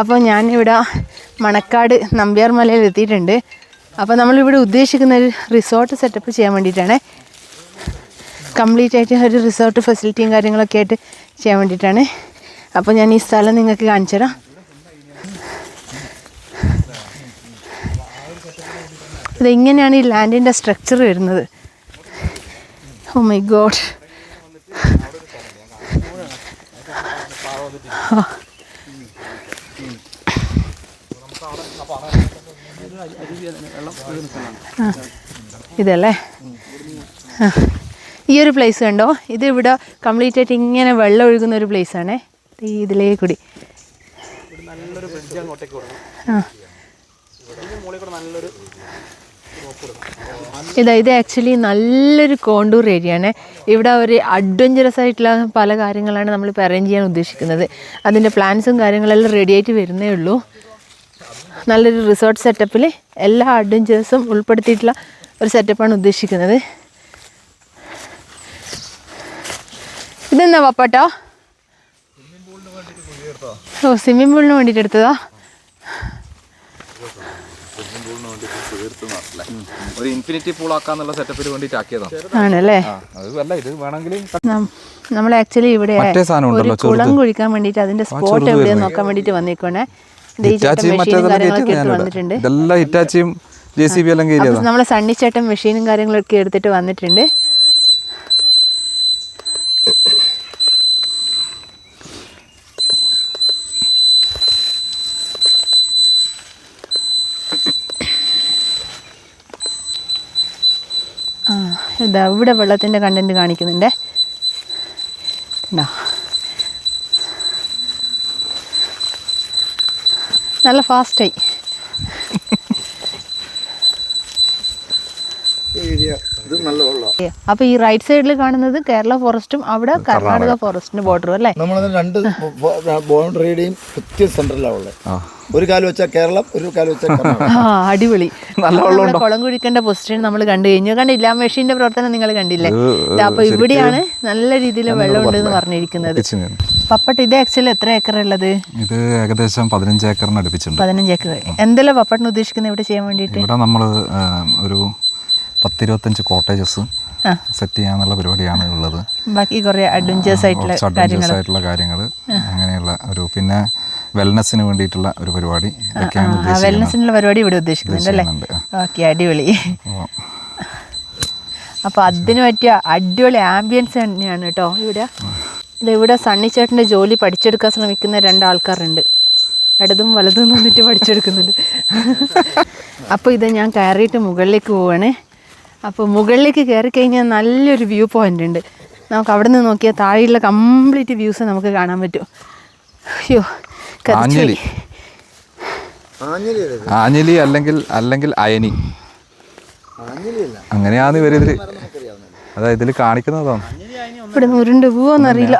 അപ്പോൾ ഞാൻ ഞാനിവിടെ മണക്കാട് നമ്പ്യാർ മലയിൽ എത്തിയിട്ടുണ്ട്. അപ്പോൾ നമ്മളിവിടെ ഉദ്ദേശിക്കുന്ന ഒരു റിസോർട്ട് സെറ്റപ്പ് ചെയ്യാൻ വേണ്ടിയിട്ടാണ്. കംപ്ലീറ്റ് ആയിട്ട് ഒരു റിസോർട്ട് ഫെസിലിറ്റിയും കാര്യങ്ങളൊക്കെ ആയിട്ട് ചെയ്യാൻ വേണ്ടിയിട്ടാണ്. അപ്പോൾ ഞാൻ ഈ സ്ഥലം നിങ്ങൾക്ക് കാണിച്ചു തരാം. ഇത് ഈ ലാൻഡിന്റെ സ്ട്രക്ചർ വരുന്നത്? ഓ മൈ ഗോഡ് ഇതല്ലേ? ഈ ഒരു പ്ലേസ് കണ്ടോ? ഇത് ഇവിടെ കംപ്ലീറ്റ് ആയിട്ട് ഇങ്ങനെ വെള്ളം ഒഴുകുന്ന ഒരു പ്ലേസ് ആണേ. ഈ ഇതിലേ കൂടി. ഇതാ ഇത് ആക്ച്വലി നല്ലൊരു കോണ്ടൂർ ഏരിയ ആണ്. ഇവിടെ ഒരു അഡ്വഞ്ചറസ് ആയിട്ടുള്ള പല കാര്യങ്ങളാണ് നമ്മളിപ്പോൾ അറേഞ്ച് ചെയ്യാൻ ഉദ്ദേശിക്കുന്നത്. അതിന്റെ പ്ലാൻസും കാര്യങ്ങളെല്ലാം റെഡി ആയിട്ട് വരുന്നേ ഉള്ളൂ. നല്ലൊരു റിസോർട്ട് സെറ്റപ്പിൽ എല്ലാ അഡ്വഞ്ചേഴ്സും ഉൾപ്പെടുത്തിയിട്ടുള്ള ഒരു സെറ്റപ്പാണ് ഉദ്ദേശിക്കുന്നത്. ഇതെന്നാ പപ്പാട്ടോ ഓ സ്വിമ്മിംഗ് പൂളിന് വേണ്ടിയിട്ട് എടുത്തതാ? ഒരു ഇൻഫിനിറ്റി പൂൾ ആക്കാന്നുള്ള സെറ്റപ്പിന് വേണ്ടിട്ട് ആക്കിയതാണ് ആണല്ലേ? ഇത് വേണമെങ്കിൽ നമ്മൾ ആക്ച്വലി ഇവിടെ ഒരു കുളം കുഴിക്കാൻ വേണ്ടിയിട്ട് അതിന്റെ സ്പോട്ട് എവിടെയാന്ന് നോക്കാൻ വേണ്ടിയിട്ട് വന്നേക്കോണേ ഹിറ്റാച്ചിയും മറ്റേതെല്ലാം കയറ്റി ഇതെല്ലാം ഹിറ്റാച്ചിയും ജെ സി ബി എല്ലാം അപ്പൊ നമ്മൾ സണ്ണിച്ചേട്ടൻ മെഷീനും കാര്യങ്ങളൊക്കെ എടുത്തിട്ട് വന്നിട്ടുണ്ട്. ആ ഇതാ ഇവിടെ വെള്ളത്തിന്റെ കണ്ടന്റ് കാണിക്കുന്നുണ്ട്. കണ്ടോ? നല്ല ഫാസ്റ്റായി. അപ്പൊ ഈ റൈറ്റ് സൈഡിൽ കാണുന്നത് കേരള ഫോറസ്റ്റും അവിടെ കർണാടക ഫോറസ്റ്റിന്റെ ബോർഡറും അല്ലേ? നമ്മൾ രണ്ട് ബൗണ്ടറിയുടെയും കൃത്യ സെന്ററിലാണ് ഉള്ളത് ആ. ഒരു കാലം വെച്ചാൽ കേരളം ഒരു കാലം വെച്ചാൽ ആ അടിപൊളി. കുളം കുഴിക്കേണ്ട പൊസിഷൻ നമ്മൾ കണ്ടു കഴിഞ്ഞു. കണ്ടില്ല മെഷീന്റെ പ്രവർത്തനം നിങ്ങൾ കണ്ടില്ലേ? അപ്പൊ ഇവിടെയാണ് നല്ല രീതിയിൽ വെള്ളം ഉണ്ടെന്ന് പറഞ്ഞിരിക്കുന്നത്. പപ്പട്ട് ഇത് ആക്ച്വലി എത്ര ഏക്കർ ഉള്ളത്? ഇത് ഏകദേശം പതിനഞ്ച് ഏക്കറിന് അടുപ്പിച്ചിട്ടുണ്ട്. പതിനഞ്ച് ഏക്കർ എന്തെല്ലാം പപ്പട്ടിന് ഉദ്ദേശിക്കുന്നത് ഇവിടെ ചെയ്യാൻ വേണ്ടിയിട്ട്? ഇവിടെ നമ്മൾ ഒരു പത്തിരുപത്തഞ്ച് കോട്ടേജസ്. സെറ്റ് ചെയ്യാന്നുള്ള പരിപാടിയാണ് ഉള്ളത്. ബാക്കി കുറേ അഡ്വഞ്ചേഴ്സ് ആയിട്ടുള്ള അഡ്വഞ്ചേഴ്സ് ആയിട്ടുള്ള കാര്യങ്ങൾ അങ്ങനെയുള്ള ഒരു പിന്നെ വെൽനെസ്സിന് വേണ്ടിയിട്ടുള്ള ഒരു പരിപാടി വെൽനെസ്സിനുള്ള പരിപാടി ഇവിടെ ഉദ്ദേശിക്കുന്നുണ്ട് അല്ലേ. ഓക്കെ അടിപൊളി. അപ്പോൾ അതിന് പറ്റിയ അടിപൊളി ആംബിയൻസ് തന്നെയാണ് കേട്ടോ ഇവിടെ. ഇവിടെ സണ്ണിച്ചേട്ടന്റെ ജോലി പഠിച്ചെടുക്കാൻ ശ്രമിക്കുന്ന രണ്ടാൾക്കാരുണ്ട്. ഇടതും വലതും നിന്നിട്ട് പഠിച്ചെടുക്കുന്നുണ്ട്. അപ്പോൾ ഇത് ഞാൻ കയറിയിട്ട് മുകളിലേക്ക് പോവാണ്. അപ്പോൾ മുകളിലേക്ക് കയറി കഴിഞ്ഞാൽ നല്ലൊരു വ്യൂ പോയിന്റ് ഉണ്ട്. നമുക്ക് അവിടെ നിന്ന് നോക്കിയാൽ താഴെയുള്ള കംപ്ലീറ്റ് വ്യൂസ് നമുക്ക് കാണാൻ പറ്റും. അയ്യോ ആഞ്ഞലി. ആഞ്ഞലി അല്ലെങ്കിൽ അല്ലെങ്കിൽ അയനി. അങ്ങനെയാണ് ഇവരിത് അതാ ഇതിൽ കാണിക്കുന്നതാണ് ഇവിടെ ഉരുണ്ട് പോവോന്നറിയില്ല.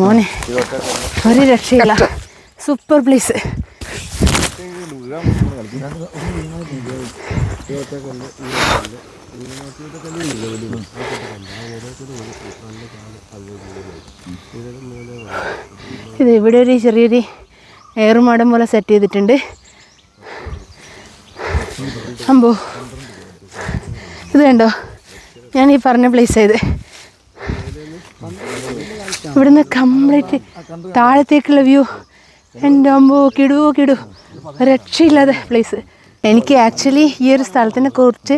മോനെ ഒരു രക്ഷയില്ല. സൂപ്പർ പ്ലേസ് ഇത് ഇവിടെ ഒരു ചെറിയൊരു ഏറുമാടം പോലെ സെറ്റ് ചെയ്തിട്ടുണ്ട്. അമ്പോ ഇത് കണ്ടോ? ഞാൻ ഈ പറഞ്ഞ പ്ലേസ് ചെയ്ത് ഇവിടുന്ന് കംപ്ലീറ്റ് താഴത്തേക്കുള്ള വ്യൂ എന്റെ അമ്പോ കിടുവോ കിടു. രക്ഷയില്ലാതെ പ്ലേസ് എനിക്ക് ആക്ച്വലി ഈ ഒരു സ്ഥലത്തിനെ കുറിച്ച്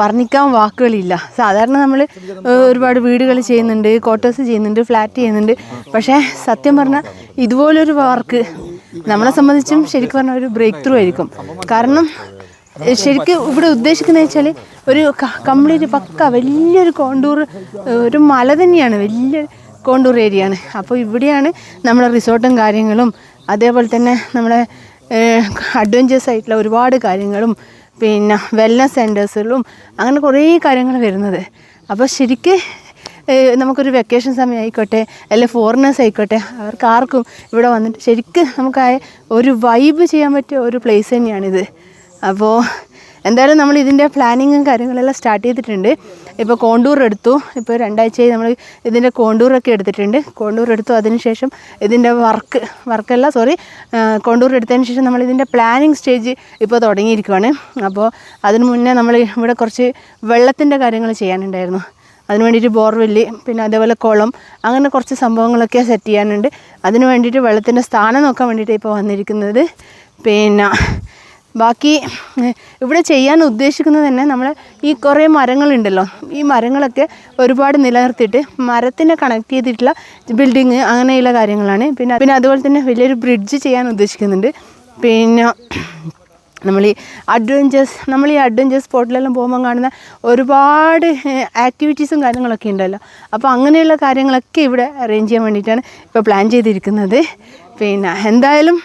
വർണിക്കാൻ വാക്കുകളില്ല. സാധാരണ നമ്മൾ ഒരുപാട് വീടുകൾ ചെയ്യുന്നുണ്ട് ക്വാർട്ടേഴ്സ് ചെയ്യുന്നുണ്ട് ഫ്ലാറ്റ് ചെയ്യുന്നുണ്ട്. പക്ഷേ സത്യം പറഞ്ഞാൽ ഇതുപോലൊരു വർക്ക് നമ്മളെ സംബന്ധിച്ചും ശരിക്കും പറഞ്ഞാൽ ഒരു ബ്രേക്ക് ത്രൂ ആയിരിക്കും. കാരണം ശരിക്കും ഇവിടെ ഉദ്ദേശിക്കുന്നത് വെച്ചാൽ ഒരു കംപ്ലീറ്റ് പക്ക വലിയൊരു കോണ്ടൂർ ഒരു മല തന്നെയാണ് വലിയ കോണ്ടൂർ ഏരിയ ആണ് അപ്പോൾ ഇവിടെയാണ് നമ്മളെ റിസോർട്ടും കാര്യങ്ങളും അതേപോലെ തന്നെ നമ്മളെ അഡ്വഞ്ചേഴ്സ് ആയിട്ടുള്ള ഒരുപാട് കാര്യങ്ങളും പിന്നെ വെൽനസ് സെന്റേഴ്സുകളും അങ്ങനെ കുറേ കാര്യങ്ങൾ വരുന്നത്. അപ്പോൾ ശരിക്ക് നമുക്കൊരു വെക്കേഷൻ സമയം ആയിക്കോട്ടെ അല്ലെങ്കിൽ ഫോറിനേഴ്സ് ആയിക്കോട്ടെ അവർക്ക് ആർക്കും ഇവിടെ വന്നിട്ട് ശരിക്കും നമുക്ക് ഒരു വൈബ് ചെയ്യാൻ പറ്റിയ ഒരു പ്ലേസ് തന്നെയാണിത്. അപ്പോൾ എന്തായാലും നമ്മൾ ഇതിന്റെ പ്ലാനിങ്ങും കാര്യങ്ങളെല്ലാം സ്റ്റാർട്ട് ചെയ്തിട്ടുണ്ട്. ഇപ്പോൾ കോണ്ടൂർ എടുത്തു. ഇപ്പോൾ രണ്ടാഴ്ചയായി നമ്മൾ ഇതിന്റെ കോണ്ടൂറൊക്കെ എടുത്തിട്ടുണ്ട്. കോണ്ടൂർ എടുത്തു. അതിനുശേഷം ഇതിന്റെ വർക്ക് വർക്കല്ല സോറി കോണ്ടൂർ എടുത്തതിന് ശേഷം നമ്മൾ ഇതിന്റെ പ്ലാനിങ് സ്റ്റേജ് ഇപ്പോൾ തുടങ്ങിയിരിക്കുകയാണ് അപ്പോൾ അതിന് മുന്നേ നമ്മൾ ഇവിടെ കുറച്ച് വെള്ളത്തിന്റെ കാര്യങ്ങൾ ചെയ്യാനുണ്ടായിരുന്നു. അതിന് വേണ്ടിയിട്ട് ബോർവെല്ലി പിന്നെ അതേപോലെ കുളം അങ്ങനെ കുറച്ച് സംഭവങ്ങളൊക്കെ സെറ്റ് ചെയ്യാനുണ്ട്. അതിന് വേണ്ടിയിട്ട് വെള്ളത്തിന്റെ സ്ഥാനം നോക്കാൻ വേണ്ടിയിട്ട് ഇപ്പോൾ വന്നിരിക്കുന്നത്. പിന്നെ ബാക്കി ഇവിടെ ചെയ്യാൻ ഉദ്ദേശിക്കുന്നത് തന്നെ നമ്മൾ ഈ കുറേ മരങ്ങളുണ്ടല്ലോ. ഈ മരങ്ങളൊക്കെ ഒരുപാട് നിലനിർത്തിയിട്ട് മരത്തിനെ കണക്ട് ചെയ്തിട്ടുള്ള ബിൽഡിങ് അങ്ങനെയുള്ള കാര്യങ്ങളാണ്. പിന്നെ പിന്നെ അതുപോലെ തന്നെ വലിയൊരു ബ്രിഡ്ജ് ചെയ്യാൻ ഉദ്ദേശിക്കുന്നുണ്ട്. പിന്നെ നമ്മൾ ഈ അഡ്വഞ്ചേഴ്സ് നമ്മൾ ഈ അഡ്വഞ്ചേഴ്സ് സ്പോട്ടിലെല്ലാം പോകുമ്പോൾ കാണുന്ന ഒരുപാട് ആക്ടിവിറ്റീസും കാര്യങ്ങളൊക്കെ ഉണ്ടല്ലോ. അപ്പോൾ അങ്ങനെയുള്ള കാര്യങ്ങളൊക്കെ ഇവിടെ അറേഞ്ച് ചെയ്യാൻ വേണ്ടിയിട്ടാണ് ഇപ്പോൾ പ്ലാൻ ചെയ്തിരിക്കുന്നത്. പിന്നെ എന്തായാലും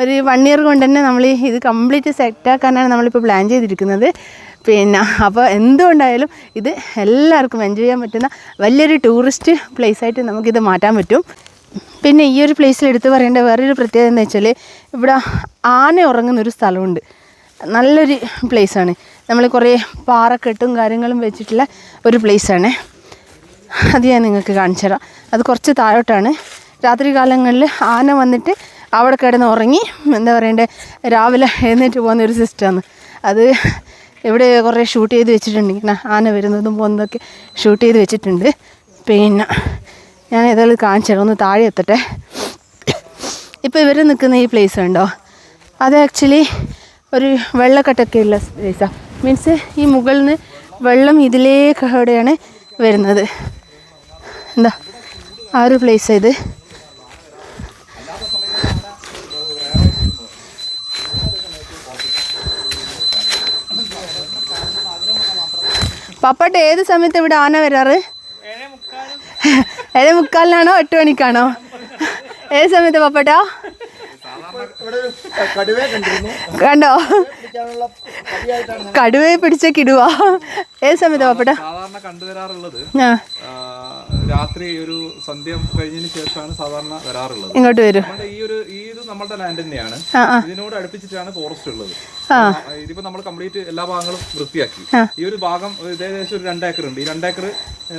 ഒരു വൺ ഇയർ കൊണ്ട് തന്നെ നമ്മൾ ഇത് കംപ്ലീറ്റ് സെറ്റാക്കാനാണ് നമ്മളിപ്പോൾ പ്ലാൻ ചെയ്തിരിക്കുന്നത്. പിന്നെ അപ്പോൾ എന്തുകൊണ്ടായാലും ഇത് എല്ലാവർക്കും എൻജോയ് ചെയ്യാൻ പറ്റുന്ന വലിയൊരു ടൂറിസ്റ്റ് പ്ലേസായിട്ട് നമുക്കിത് മാറ്റാൻ പറ്റും. പിന്നെ ഈ ഒരു പ്ലേസിൽ എടുത്ത് പറയേണ്ട വേറൊരു പ്രത്യേകത എന്ന് വെച്ചാൽ ഇവിടെ ആന ഉറങ്ങുന്ന ഒരു സ്ഥലമുണ്ട്. നല്ലൊരു പ്ലേസാണ് നമ്മൾ കുറേ പാറക്കെട്ടും കാര്യങ്ങളും വെച്ചിട്ടുള്ള ഒരു പ്ലേസാണ് അത് ഞാൻ നിങ്ങൾക്ക് കാണിച്ചു തരാം. അത് കുറച്ച് താഴോട്ടാണ്. രാത്രി കാലങ്ങളിൽ ആന വന്നിട്ട് അവിടെ കിടന്ന് ഉറങ്ങി എന്താ പറയണ്ടേ രാവിലെ എഴുന്നേറ്റ് പോകുന്ന ഒരു സിസ്റ്റമാണ് അത് ഇവിടെ കുറേ ഷൂട്ട് ചെയ്ത് വെച്ചിട്ടുണ്ട്. ഇങ്ങനെ ആന വരുന്നതും പോകുന്നതൊക്കെ ഷൂട്ട് ചെയ്ത് വെച്ചിട്ടുണ്ട്. പിന്നെ ഞാൻ ഏതായാലും കാണിച്ചു ഒന്ന് താഴെ എത്തട്ടെ. ഇപ്പോൾ ഇവർ നിൽക്കുന്ന ഈ പ്ലേസ് ഉണ്ടോ? അത് ആക്ച്വലി ഒരു വെള്ളക്കെട്ടൊക്കെ ഉള്ള പ്ലേസാണ് മീൻസ് ഈ മുകളിൽ നിന്ന് വെള്ളം ഇതിലേക്ക് അവിടെയാണ് വരുന്നത്. എന്താ? ആ ഒരു പ്ലേസ് ഇത്. പപ്പട്ട് ഏത് സമയത്ത് ഇവിടെ ആന വരാറ്? ഏഴ് മുക്കാലിനാണോ എട്ട് മണിക്കാണോ? ഏത് സമയത്ത് പപ്പട്ടാ? കണ്ടോ? കടുവയെ പിടിച്ച കിടുവാ. ഏത് സമയത്ത് പപ്പട്ടാ? ആ, രാത്രി ഒരു സന്ധ്യ കഴിഞ്ഞതിന് ശേഷമാണ് സാധാരണ വരാറുള്ളത്. ഇങ്ങോട്ട് വരും. നമ്മുടെ ഈ ഒരു ഈ ഇത് നമ്മുടെ ലാൻഡ് തന്നെയാണ്. ഇതിനോട് അടുപ്പിച്ചിട്ടാണ് ഫോറസ്റ്റ് ഉള്ളത്. ഇതിപ്പോ നമ്മൾ കംപ്ലീറ്റ് എല്ലാ ഭാഗങ്ങളും വൃത്തിയാക്കി. ഈ ഒരു ഭാഗം ഏകദേശം ഒരു രണ്ടേക്കർ ഉണ്ട്. ഈ രണ്ടേക്കർ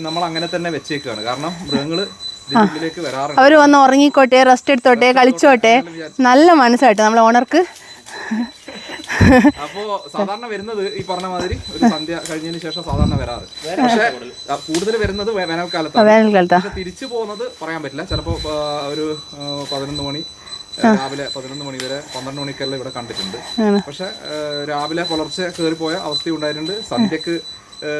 നമ്മൾ അങ്ങനെ തന്നെ വെച്ചേക്കാണ്. കാരണം മൃഗങ്ങൾ അവർ വന്ന് ഉറങ്ങിക്കോട്ടെ റെസ്റ്റ് എടുത്തോട്ടെ കളിച്ചോട്ടെ. നല്ല മനസ്സായിട്ട് നമ്മൾ ഓണർക്ക് അപ്പോ സാധാരണ വരുന്നത് ഈ പറഞ്ഞ മാതിരി ഒരു സന്ധ്യ കഴിഞ്ഞതിന് ശേഷം സാധാരണ വരാറ്. പക്ഷെ കൂടുതൽ വരുന്നത് വേനൽക്കാലത്ത്. വേനൽക്കാലത്താണ് തിരിച്ചു പോകുന്നത് പറയാൻ പറ്റില്ല. ചിലപ്പോ ഒരു പതിനൊന്ന് മണി രാവിലെ പതിനൊന്ന് മണി വരെ പന്ത്രണ്ട് മണിക്കെല്ലാം ഇവിടെ കണ്ടിട്ടുണ്ട്. പക്ഷെ രാവിലെ പുലർച്ചെ കയറിപ്പോയ അവസ്ഥ ഉണ്ടായിട്ടുണ്ട് സന്ധ്യക്ക്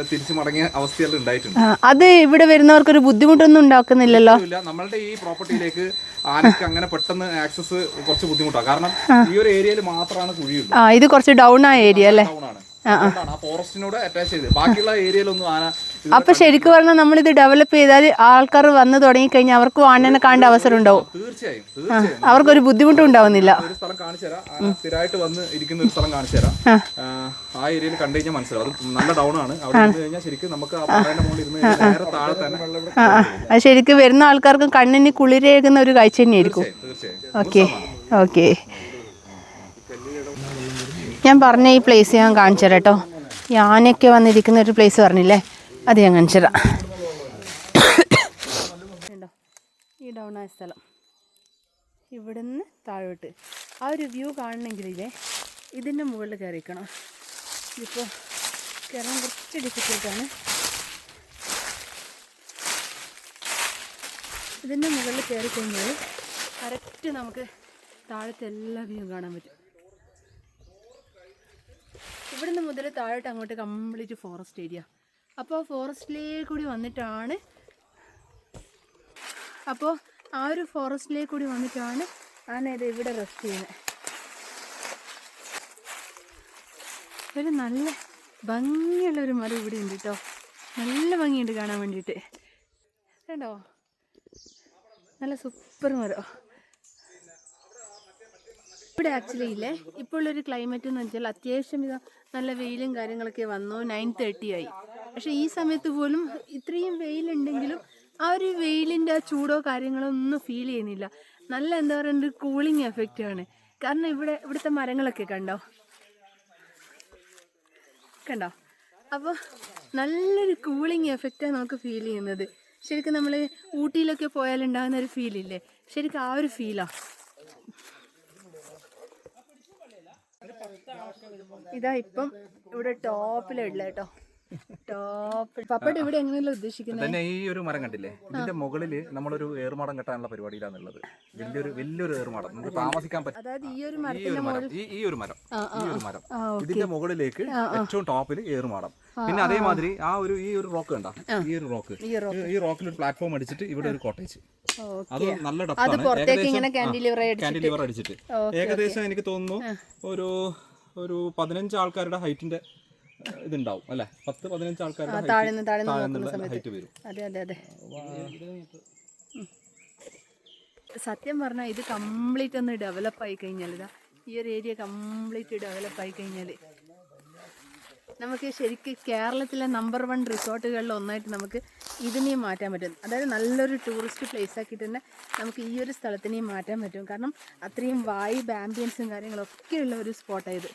തിരിച്ചു മടങ്ങിയ അവസ്ഥയെല്ലാം ഉണ്ടായിട്ടുണ്ട്. അത് ഇവിടെ വരുന്നവർക്ക് ഒരു ബുദ്ധിമുട്ടൊന്നും ഉണ്ടാക്കുന്നില്ലല്ലോ. നമ്മളുടെ ഈ പ്രോപ്പർട്ടിയിലേക്ക് ആനക്ക് അങ്ങനെ പെട്ടെന്ന് ആക്സസ് കുറച്ച് ബുദ്ധിമുട്ടാണ് കാരണം ഈ ഒരു ഏരിയയിൽ മാത്രമാണ് കുഴിയുള്ളത് ഇത് കുറച്ച് ഡൗൺ ആയ ഏരിയ അല്ലേ? ഡൗൺ ആണ്. ആ ഫോറസ്റ്റിനോട് അറ്റാച്ച് ചെയ്ത് ബാക്കിയുള്ള ഏരിയയിലൊന്നും ആന ഇത് അപ്പൊ ശരിക്കും പറഞ്ഞാൽ നമ്മളിത് ഡെവലപ്പ് ചെയ്താൽ ആൾക്കാർ വന്നു തുടങ്ങി കഴിഞ്ഞാൽ അവർക്കും ആനനെ കാണേണ്ട അവസരം ഉണ്ടാവും. തീർച്ചയായും തീർച്ചയായും. അവർക്കൊരു ബുദ്ധിമുട്ടും ഉണ്ടാവുന്നില്ല. ഒരു സ്ഥലം കാണിച്ചു തരാം. ആന സ്ഥിരമായിട്ട് വന്ന് ഇരിക്കുന്ന ഒരു സ്ഥലം കാണിച്ചു തരാം. ആ, ഏരിയയിൽ കണ്ടു കഴിഞ്ഞാൽ മനസ്സിലാവും. അത് നല്ല ഡൗൺ ആണ്. അവിടെ ഇരുന്ന് കഴിഞ്ഞാൽ ശരിക്കും നമുക്ക് ആ പാറയുടെ മുകളിൽ ഇരുന്ന് കഴിഞ്ഞാൽ നേരെ താഴെ തന്നെ ആ ആ. അത് ശരിക്കും വരുന്ന ആൾക്കാർക്ക് കണ്ണിന് കുളിരേകുന്ന ഒരു കാഴ്ച തന്നെയായിരിക്കും. തീർച്ചയായും ഓക്കെ ഓക്കെ. ഞാൻ പറഞ്ഞ ഈ പ്ലേസ് ഞാൻ കാണിച്ചു തരാം കേട്ടോ. ഈ ആനയൊക്കെ വന്നിരിക്കുന്ന ഒരു പ്ലേസ് പറഞ്ഞില്ലേ? അത് ഞാൻ കാണിച്ചു തരാം. ഈ ഡൗൺ ആയ സ്ഥലം. ഇവിടുന്ന് താഴോട്ട്. ആ ഒരു വ്യൂ കാണണമെങ്കിലേ ഇതിന്റെ മുകളിൽ കയറിക്കണം ഇപ്പോൾ കയറാൻ കുറച്ച് ഡിഫിക്കൽട്ടാണ് ഇതിന്റെ മുകളിൽ കയറി കഴിഞ്ഞാൽ കറക്റ്റ് നമുക്ക് താഴത്തെ എല്ലാ വ്യൂ കാണാൻ പറ്റും. ഇവിടുന്ന് മുതൽ താഴോട്ട് അങ്ങോട്ട് കംപ്ലീറ്റ് ഫോറസ്റ്റ് ഏരിയ അപ്പോൾ ഫോറസ്റ്റിലേക്ക് കൂടി വന്നിട്ടാണ് അപ്പോൾ ആ ഒരു ഫോറസ്റ്റിലേക്ക് കൂടി വന്നിട്ടാണ് ആന ഇത് ഇവിടെ റെസ്റ്റ് ചെയ്യുന്നത് ഒരു നല്ല ഭംഗിയുള്ള ഒരു മരം ഇവിടെ ഉണ്ട് കേട്ടോ നല്ല ഭംഗിയുണ്ട് കാണാൻ വേണ്ടിയിട്ട്. കണ്ടോ? നല്ല സൂപ്പർ മരം. ഇവിടെ ആക്ച്വലി ഇല്ലേ? ഇപ്പോൾ ഒരു ക്ലൈമറ്റ് എന്ന് വെച്ചാൽ അത്യാവശ്യം ഇതാ നല്ല വെയിലും കാര്യങ്ങളൊക്കെ വന്നു. നയൻ തേർട്ടി ആയി. പക്ഷേ ഈ സമയത്ത് പോലും ഇത്രയും വെയിലുണ്ടെങ്കിലും ആ ഒരു വെയിലിന്റെ ആ ചൂടോ കാര്യങ്ങളോ ഒന്നും ഫീൽ ചെയ്യുന്നില്ല. നല്ല എന്താ പറയുക ഒരു കൂളിംഗ് എഫക്റ്റ് ആണ്. കാരണം ഇവിടെ ഇവിടുത്തെ മരങ്ങളൊക്കെ കണ്ടോ? കണ്ടോ? അപ്പോൾ നല്ലൊരു കൂളിംഗ് എഫക്റ്റാണ് നമുക്ക് ഫീൽ ചെയ്യുന്നത്. ശരിക്കും നമ്മൾ ഊട്ടിയിലൊക്കെ പോയാലുണ്ടാകുന്ന ഒരു ഫീലില്ലേ ശരിക്കും ആ ഒരു ഫീലാണ് ഇതാ ഇപ്പം ഇവിടെ ടോപ്പിലുള്ള കേട്ടോ. ടോപ്പ് പപ്പയുടെ ഇവിടെ എങ്ങനെയല്ല ഉദ്ദേശിക്കുന്നത് തന്നെ ഈ ഒരു മരം കണ്ടില്ലേ? ഇതിന്റെ മുകളിൽ നമ്മളൊരു ഏറുമാടം കെട്ടാനുള്ള പരിപാടിയിലാണുള്ളത് വലിയൊരു വലിയൊരു ഏറുമാടം. നമുക്ക് താമസിക്കാൻ പറ്റും. അതായത് ഈ ഒരു മരത്തിന്റെ മരം. ഈ ഒരു മരം. ഈ ഒരു മരം. ഇതിന്റെ മുകളിലേക്ക് ഏറ്റവും ടോപ്പിൽ ഏറുമാടം. പിന്നെ അതേമാതിരി ആ ഒരു ഈ ഒരു റോക്ക് കണ്ട? ഈ ഒരു റോക്ക്. ഈ റോക്കിൽ ഒരു പ്ലാറ്റ്ഫോം അടിച്ചിട്ട് ഇവിടെ ഒരു കോട്ടേജ്. അത് നല്ല ഡപ്പാണ് കാൻഡിലിവർ കാൻഡിലിവർ അടിച്ചിട്ട്. ഏകദേശം എനിക്ക് തോന്നുന്നു ഒരു ഒരു പതിനഞ്ച് ആൾക്കാരുടെ ഹൈറ്റിന്റെ ഇതുണ്ടാവും അല്ലെ? പത്ത് പതിനഞ്ച് ആൾക്കാരുടെ താഴ്ന്ന് താഴ്ന്ന് താഴ്ന്നുള്ള ഹൈറ്റ് വരും. അതെ അതെ അതെ. സത്യം പറഞ്ഞാൽ ഇത് കംപ്ലീറ്റ് ഒന്ന് ഡെവലപ്പ് ആയി കഴിഞ്ഞാൽ ഇതാ ഈ ഒരു ഏരിയ കംപ്ലീറ്റ് ഡെവലപ്പ് ആയി കഴിഞ്ഞാൽ നമുക്ക് ശരിക്കും കേരളത്തിലെ നമ്പർ വൺ റിസോർട്ടുകളിൽ ഒന്നായിട്ട് നമുക്ക് ഇതിനെയും മാറ്റാൻ പറ്റും. അതായത് നല്ലൊരു ടൂറിസ്റ്റ് പ്ലേസ് ആക്കിയിട്ട് തന്നെ നമുക്ക് ഈ ഒരു സ്ഥലത്തിനെയും മാറ്റാൻ പറ്റും. കാരണം അത്രയും വായു ആംബിയൻസും കാര്യങ്ങളൊക്കെ ഉള്ള ഒരു സ്പോട്ടായത്